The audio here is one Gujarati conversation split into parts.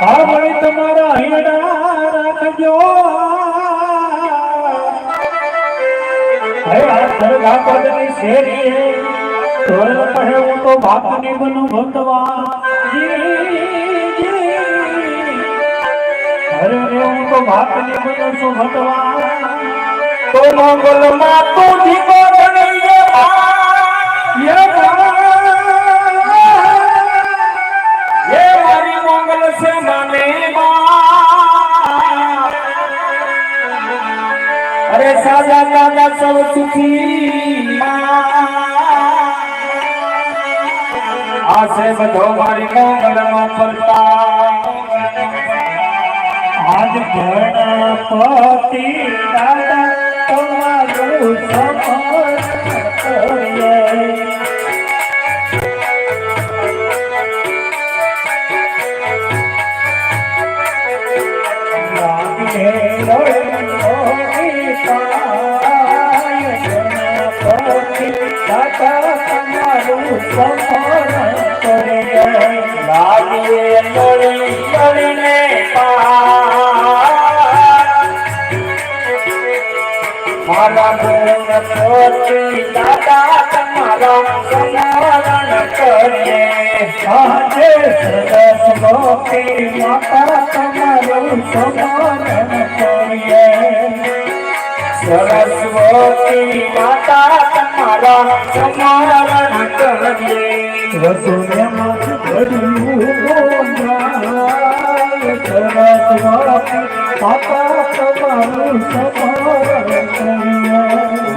હા ભાઈ તમારા હીરા રાખજો. હે આ સરગા પદની શેરી હે તોય પહે હું તો બાપની બનું ભગવાન અરે રે, હું તો બાપની બનું છું ભગવાન તો મંગલમાં તું જીવો અરે સાજા દાદા સૌ સુખી આશે બધો મારી મંગલ નો પ્રતાપ આજ ગણપતિ દાદા દાદા તમારા સમરણ કરીએ આજે સરસ મોતી માતા તમારું સમારણ કરીએ સરસ્વતી માતા તમારા સમરણ કરીએ રસોઈયામાં ભર્યું ગોંજાય સરસ માતા તમારું સમારણ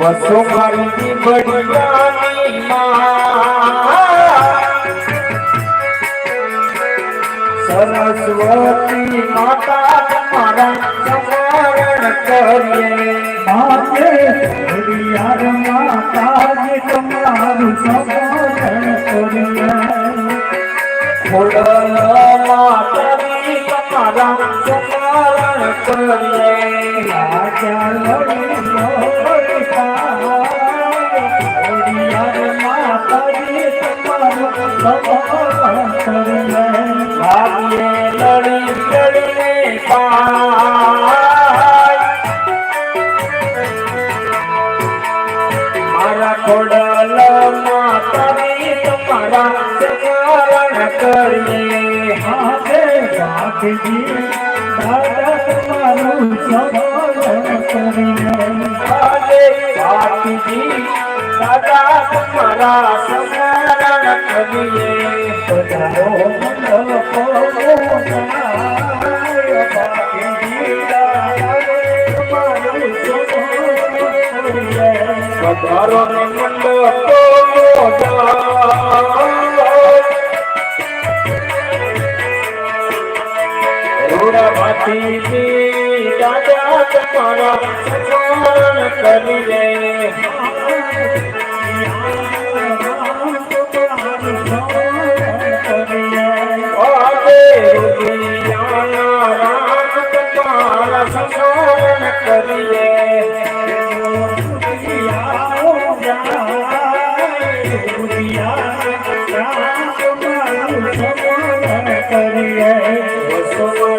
વસો મારી બડિયાની માં. સરસ્વતી માતા તમારા સમરણ કરીએ સમરણ કરીએ હાથે ગાંધીજી ભગત મારું. હાથે સમરણ મંડપો મોટાય, ગાંધીજી દાદા ભાતીજી દાદા તમારા સન્માન કરી આજે